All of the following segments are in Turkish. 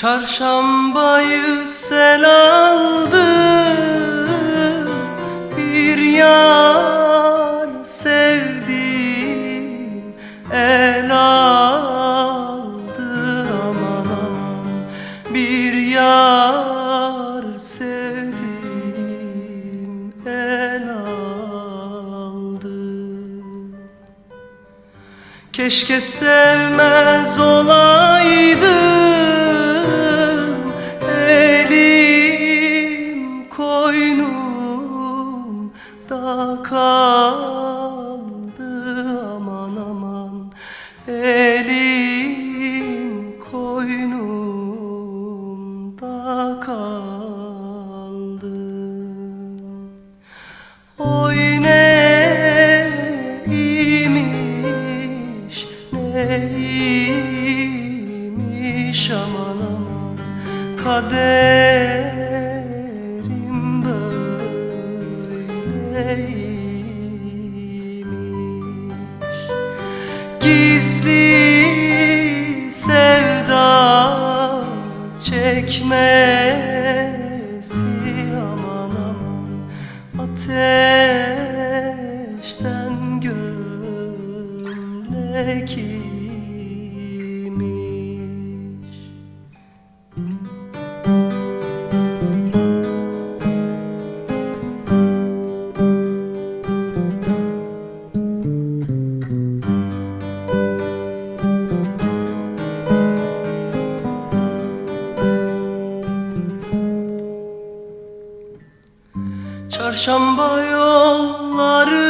Çarşambayı sel aldı Bir yar sevdim El aldı. Aman aman Bir yar sevdim El aldı. Keşke sevmez olaydım kaldı. Aman aman. Elim koynumda kaldı. Oy neymiş neymiş aman aman. Kaderim Gizli sevda çekmesi. Aman aman Ateşten gömlek Çarşamba yollarında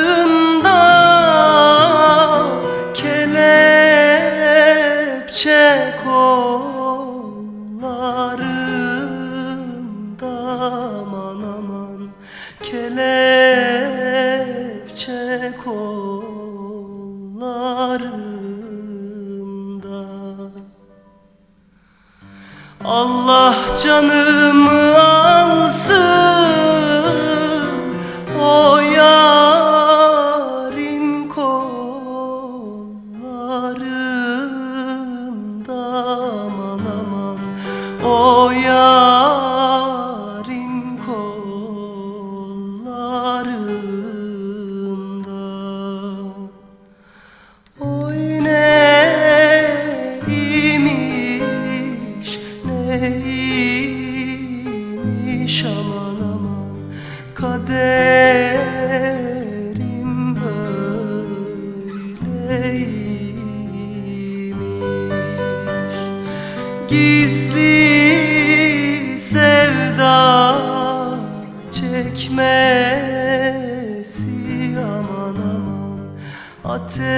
kelepçe kollarında. Aman aman. Kelepçe kollarında. Allah canımı alsın o yarın kollarında. Oy neymiş neymiş aman aman Kaderim böyleymiş Gizli sevda çekmesi aman aman Ateşten